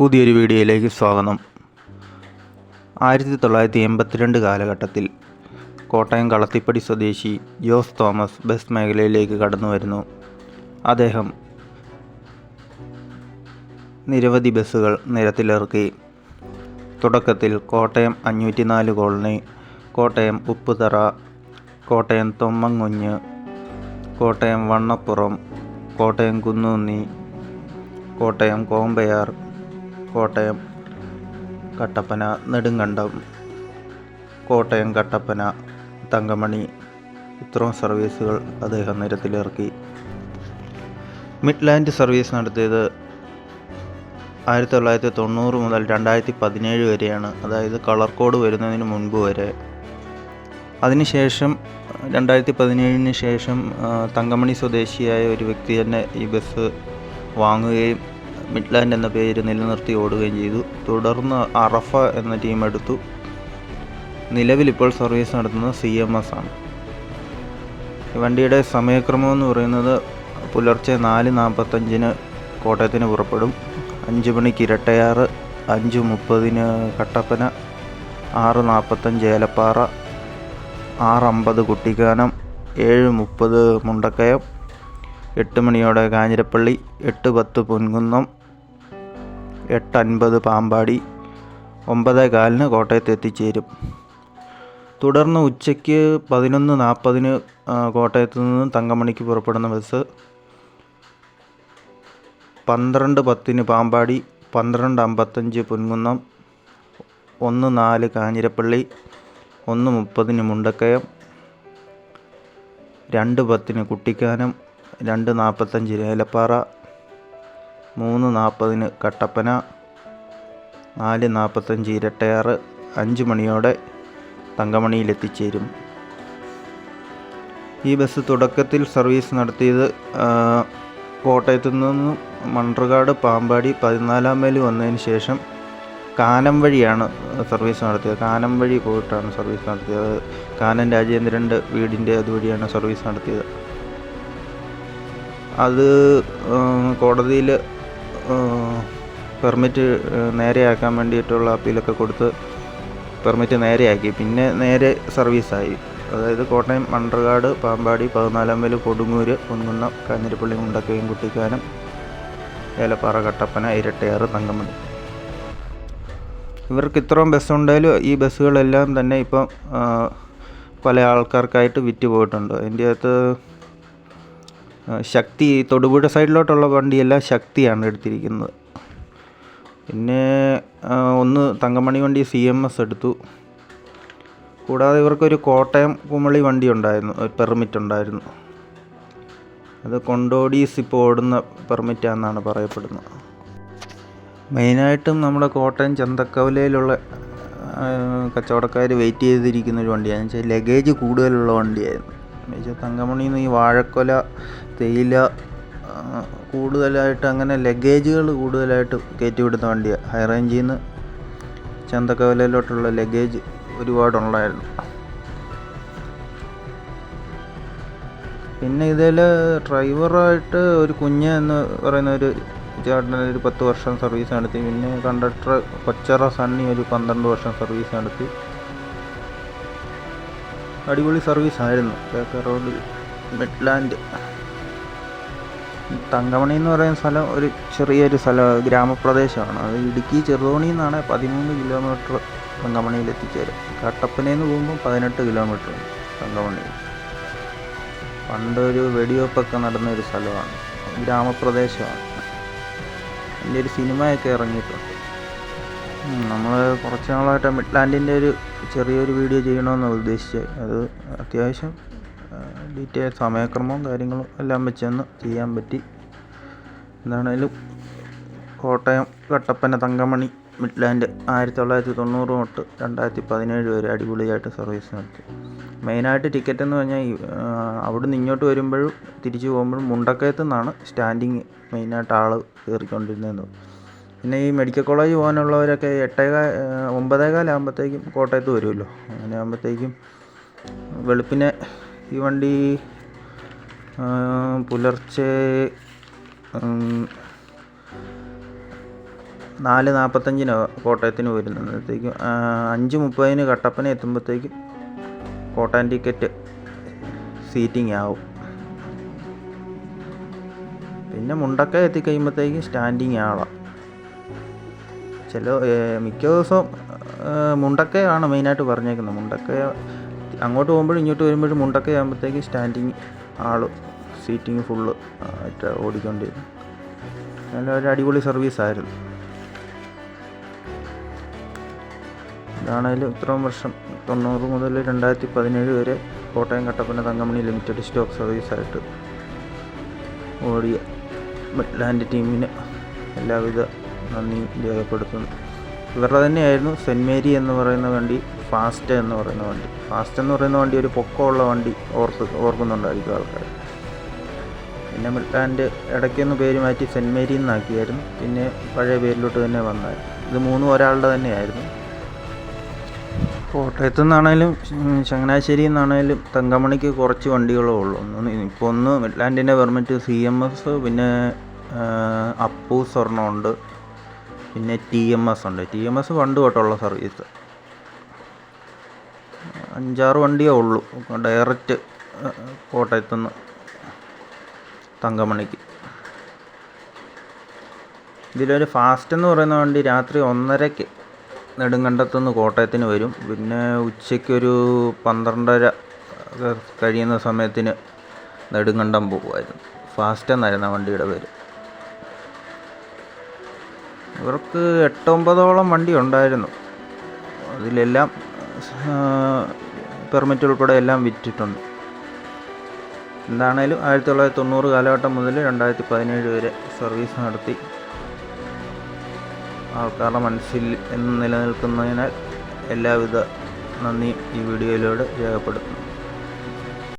പുതിയൊരു വീഡിയോയിലേക്ക് സ്വാഗതം. ആയിരത്തി തൊള്ളായിരത്തി എൺപത്തിരണ്ട് കാലഘട്ടത്തിൽ കോട്ടയം കളത്തിപ്പടി സ്വദേശി ജോസ് തോമസ് ബസ് മേഖലയിലേക്ക് കടന്നു വരുന്നു അദ്ദേഹം നിരവധി ബസ്സുകൾ നിരത്തിലിറക്കി. തുടക്കത്തിൽ കോട്ടയം അഞ്ഞൂറ്റി നാല് കോളനി കോട്ടയം ഉപ്പുതറ കോട്ടയം തൊമ്മങ്കുഞ്ഞ് കോട്ടയം വണ്ണപ്പുറം കോട്ടയം കുന്നൂന്നി കോട്ടയം കോമ്പയാർ കോട്ടയം കട്ടപ്പന നെടുങ്കണ്ടം കോട്ടയം കട്ടപ്പന തങ്കമണി ഇത്രയും സർവീസുകൾ അദ്ദേഹം നിരത്തിലിറക്കി. മിഡ്ലാൻഡ് സർവീസ് നടത്തിയത് ആയിരത്തി തൊള്ളായിരത്തി തൊണ്ണൂറ് മുതൽ രണ്ടായിരത്തി പതിനേഴ് വരെയാണ്. അതായത് കളർ കോഡ് വരുന്നതിന് മുൻപ് വരെ. അതിനുശേഷം രണ്ടായിരത്തി പതിനേഴിന് ശേഷം തങ്കമണി സ്വദേശിയായ ഒരു വ്യക്തി തന്നെ ഈ ബസ് വാങ്ങുകയും മിഡ്ലാൻഡ് എന്ന പേര് നിലനിർത്തി ഓടുകയും ചെയ്തു. തുടർന്ന് അറഫ എന്ന ടീം എടുത്തു. നിലവിലിപ്പോൾ സർവീസ് നടത്തുന്നത് സി എം എസ് ആണ്. വണ്ടിയുടെ സമയക്രമം എന്ന് പറയുന്നത് പുലർച്ചെ നാല് നാൽപ്പത്തഞ്ചിന് കോട്ടയത്തിന് പുറപ്പെടും. അഞ്ച് മണിക്ക് ഇരട്ടയാറ് അഞ്ച് മുപ്പതിന് കട്ടപ്പന ആറ് നാൽപ്പത്തഞ്ച് ഏലപ്പാറ ആറ് അമ്പത് കുട്ടിക്കാനം ഏഴ് മുപ്പത് മുണ്ടക്കയം എട്ട് മണിയോടെ കാഞ്ഞിരപ്പള്ളി എട്ട് പത്ത് പൊൻകുന്നം എട്ട് അൻപത് പാമ്പാടി ഒമ്പത് കാലിന് കോട്ടയത്ത് എത്തിച്ചേരും. തുടർന്ന് ഉച്ചയ്ക്ക് പതിനൊന്ന് നാൽപ്പതിന് കോട്ടയത്ത് നിന്ന് തങ്കമണിക്ക് പുറപ്പെടുന്ന ബസ് പന്ത്രണ്ട് പത്തിന് പാമ്പാടി പന്ത്രണ്ട് അമ്പത്തഞ്ച് പൊൻകുന്നം ഒന്ന് നാല് കാഞ്ഞിരപ്പള്ളി ഒന്ന് മുപ്പതിന് മുണ്ടക്കയം രണ്ട് പത്തിന് കുട്ടിക്കാനം രണ്ട് നാൽപ്പത്തഞ്ചിന് ഏലപ്പാറ മൂന്ന് നാൽപ്പതിന് കട്ടപ്പന നാല് നാൽപ്പത്തഞ്ച് ഇരട്ടയാറ് അഞ്ച് മണിയോടെ തങ്കമണിയിലെത്തിച്ചേരും. ഈ ബസ് തുടക്കത്തിൽ സർവീസ് നടത്തിയത് കോട്ടയത്തു നിന്നും മൺട്രകാട് പാമ്പാടി പതിനാലാം മൈൽ വന്നതിന് ശേഷം കാനം വഴിയാണ് സർവീസ് നടത്തിയത്. കാനം വഴി പോയിട്ടാണ് സർവീസ് നടത്തിയത്. കാനം രാജേന്ദ്രന്റെ വീടിന്റെ അതുവഴിയാണ് സർവീസ് നടത്തിയത്. അത് കോടതിയിൽ പെർമിറ്റ് നേരെയാക്കാൻ വേണ്ടിയിട്ടുള്ള അപ്പീലൊക്കെ കൊടുത്ത് പെർമിറ്റ് നേരെയാക്കി. പിന്നെ നേരെ സർവീസായി. അതായത് കോട്ടയം മണ്ടർകാട് പാമ്പാടി പതിനാലാം വേൽ കൊടുങ്ങൂര് പൊൻകുന്നം കാഞ്ഞിരപ്പള്ളി മുണ്ടക്കയും കുട്ടിക്കാനം ഏലപ്പാറ കട്ടപ്പന ഇരട്ടയാറ് തങ്കമണി. ഇവർക്ക് ഇത്രയും ബസ്സുണ്ടായാലും ഈ ബസ്സുകളെല്ലാം തന്നെ ഇപ്പം പല ആൾക്കാർക്കായിട്ട് വിറ്റ് പോയിട്ടുണ്ട്. അതിന്റെ അകത്ത് ശക്തി തൊടുപുഴ സൈഡിലോട്ടുള്ള വണ്ടിയെല്ലാം ശക്തിയാണ് എടുത്തിരിക്കുന്നത്. പിന്നെ ഒന്ന് തങ്കമണി വണ്ടി സി എം എസ് എടുത്തു. കൂടാതെ ഇവർക്കൊരു കോട്ടയം കുമളി വണ്ടി ഉണ്ടായിരുന്നു പെർമിറ്റ് ഉണ്ടായിരുന്നു. അത് കൊണ്ടോടീസ് ഇപ്പോൾ ഓടുന്ന പെർമിറ്റാണെന്നാണ് പറയപ്പെടുന്നത്. മെയിനായിട്ടും നമ്മുടെ കോട്ടയം ചന്തക്കവലയിലുള്ള കച്ചവടക്കാർ വെയിറ്റ് ചെയ്തിരിക്കുന്ന ഒരു വണ്ടിയാണ് വെച്ചാൽ ലഗേജ് കൂടുതലുള്ള വണ്ടിയായിരുന്നു. വെച്ചാൽ തങ്കമണിയിൽ നിന്ന് ഈ വാഴക്കൊല തേയില കൂടുതലായിട്ട് അങ്ങനെ ലഗേജുകൾ കൂടുതലായിട്ട് കയറ്റി വിടുന്ന വണ്ടിയാണ് ഹൈ റേഞ്ചിൽ നിന്ന് ചന്തക്കവലയിലോട്ടുള്ള ലഗേജ് ഒരുപാടുണ്ടായിരുന്നു. പിന്നെ ഇതിൽ ഡ്രൈവറായിട്ട് ഒരു കുഞ്ഞ് എന്ന് പറയുന്ന ഒരു ചേട്ടൻ ഒരു പത്ത് വർഷം സർവീസ് നടത്തി. പിന്നെ കണ്ടക്ടർ കൊച്ചറ സണ്ണി ഒരു പന്ത്രണ്ട് വർഷം സർവീസ് നടത്തി. അടിപൊളി സർവീസ് ആയിരുന്നു. കേക്കറോഡ് മിഡ്ലാൻഡ് തങ്കമണി എന്ന് പറയുന്ന സ്ഥലം ഒരു ചെറിയൊരു സ്ഥലം ഗ്രാമപ്രദേശമാണ്. അത് ഇടുക്കി ചെറുതോണി നിന്നാണ് പതിമൂന്ന് കിലോമീറ്റർ തങ്കമണിയിൽ എത്തിച്ചേരും കട്ടപ്പനയിൽ പോകുമ്പോൾ പതിനെട്ട് കിലോമീറ്റർ തങ്കമണി പണ്ടൊരു വെടിവെപ്പൊക്കെ നടന്ന ഒരു സ്ഥലമാണ്. ഗ്രാമപ്രദേശമാണ്. എന്റെ ഒരു സിനിമയൊക്കെ ഇറങ്ങിയിട്ടുണ്ട്. നമ്മൾ കുറച്ച് നാളായിട്ട് മിഡ്ലാൻഡിന്റെ ഒരു ചെറിയൊരു വീഡിയോ ചെയ്യണമെന്ന് ഉദ്ദേശിച്ചത്. അത് അത്യാവശ്യം ഡീറ്റെയിൽ സമയക്രമവും കാര്യങ്ങളും എല്ലാം വെച്ചൊന്ന് ചെയ്യാൻ പറ്റി. എന്താണേലും കോട്ടയം കട്ടപ്പന തങ്കമണി മിഡ്ലാൻഡ് ആയിരത്തി തൊള്ളായിരത്തി തൊണ്ണൂറ് തൊട്ട് രണ്ടായിരത്തി പതിനേഴ് വരെ അടിപൊളിയായിട്ട് സർവീസ് നടത്തി. മെയിനായിട്ട് ടിക്കറ്റ് എന്ന് പറഞ്ഞാൽ അവിടുന്ന് ഇങ്ങോട്ട് വരുമ്പോഴും തിരിച്ചു പോകുമ്പോഴും മുണ്ടക്കയത്തു നിന്നാണ് സ്റ്റാൻഡിങ് മെയിനായിട്ട് ആൾ കയറിക്കൊണ്ടിരുന്നത്. പിന്നെ ഈ മെഡിക്കൽ കോളേജ് പോകാനുള്ളവരൊക്കെ എട്ടേകാൽ ഒമ്പതേകാലാകുമ്പോഴത്തേക്കും കോട്ടയത്ത് വരുമല്ലോ. അങ്ങനെ ആകുമ്പോഴത്തേക്കും വെളുപ്പിനെ ഈ വണ്ടി പുലർച്ചെ നാല് നാൽപ്പത്തഞ്ചിന് കോട്ടയത്തിന് വരുന്നപ്പോഴത്തേക്കും അഞ്ച് മുപ്പതിന് കട്ടപ്പന എത്തുമ്പോഴത്തേക്കും കോട്ടയം ടിക്കറ്റ് സീറ്റിംഗ് ആവും. പിന്നെ മുണ്ടക്ക എത്തിക്കഴിയുമ്പോഴത്തേക്കും സ്റ്റാൻഡിങ് ആവാം. ചില മിക്ക ദിവസവും മുണ്ടക്കയാണ് മെയിനായിട്ട് പറഞ്ഞേക്കുന്നത്. മുണ്ടക്ക അങ്ങോട്ട് പോകുമ്പോഴും ഇങ്ങോട്ട് വരുമ്പോഴും മുണ്ടൊക്കെ ആകുമ്പോഴത്തേക്ക് സ്റ്റാൻഡിങ് ആൾ സീറ്റിങ് ഫുള്ള് ആയിട്ട് ഓടിക്കൊണ്ടിരുന്നു. നല്ല ഒരു അടിപൊളി സർവീസായിരുന്നു ഇതാണേലും ഇത്രയും വർഷം തൊണ്ണൂറ് മുതൽ രണ്ടായിരത്തി പതിനേഴ് വരെ കോട്ടയം കട്ടപ്പന തങ്കമണി ലിമിറ്റഡ് സ്റ്റോക്ക് സർവീസായിട്ട് ഓടിയ മിഡ്ലാൻഡ് ടീമിന് എല്ലാവിധ നന്ദിയും രേഖപ്പെടുത്തുന്നു. ഇവരുടെ തന്നെയായിരുന്നു സെന്റ് മേരി എന്ന് പറയുന്ന വണ്ടി ഫാസ്റ്റ് എന്ന് പറയുന്ന വണ്ടി. ഫാസ്റ്റ് എന്ന് പറയുന്ന വണ്ടി ഒരു പൊക്കമുള്ള വണ്ടി ഓർത്ത് ഓർക്കുന്നുണ്ടായിരിക്കും ആൾക്കാർ പിന്നെ മിൽട്ടാന്റെ ഇടയ്ക്കൊന്ന് പേര് മാറ്റി സെന്റ് മേരി എന്നാക്കിയായിരുന്നു പിന്നെ പഴയ പേരിലോട്ട് തന്നെ വന്നായിരുന്നു. ഇത് മൂന്നും ഒരാളുടെ തന്നെയായിരുന്നു. കോട്ടയത്തു നിന്നാണേലും ചങ്ങനാശ്ശേരി നിന്നാണേലും തങ്കമണിക്ക് കുറച്ച് വണ്ടികളേ ഉള്ളൂ. ഒന്ന് ഇപ്പോൾ ഒന്ന് മിഡ്ലാൻഡിന്റെ പെർമിറ്റ് സി എം എസ് പിന്നെ അപ്പു സ്വർണമുണ്ട്. പിന്നെ ടി എം എസ് ഉണ്ട്. ടി എം എസ് പണ്ട് തൊട്ടുള്ള സർവീസ്. അഞ്ചാറ് വണ്ടിയേ ഉള്ളൂ. ഡയറക്റ്റ് കോട്ടയത്തു നിന്ന് തങ്കമണിക്ക്. ഇതിലൊരു ഫാസ്റ്റ് എന്ന് പറയുന്ന വണ്ടി രാത്രി ഒന്നരയ്ക്ക് നെടുങ്കണ്ടത്തുനിന്ന് കോട്ടയത്തിന് വരും. പിന്നെ ഉച്ചയ്ക്കൊരു പന്ത്രണ്ടര കഴിയുന്ന സമയത്തിന് നെടുങ്കണ്ടം പോകുമായിരുന്നു. ഫാസ്റ്റ് എന്നായിരുന്നു വണ്ടിയുടെ പേര്. ഇവർക്ക് എട്ടൊമ്പതോളം വണ്ടി ഉണ്ടായിരുന്നു. അതിലെല്ലാം പെർമിറ്റ് ഉൾപ്പെടെ എല്ലാം വിറ്റിട്ടുണ്ട്. എന്താണേലും ആയിരത്തി തൊള്ളായിരത്തി തൊണ്ണൂറ് കാലഘട്ടം മുതൽ രണ്ടായിരത്തി പതിനേഴ് വരെ സർവീസ് നടത്തി. ആൾക്കാരുടെ മനസ്സിൽ എന്ന് നിലനിൽക്കുന്നതിനാൽ എല്ലാവിധ നന്ദിയും ഈ വീഡിയോയിലൂടെ രേഖപ്പെടുത്തുന്നു.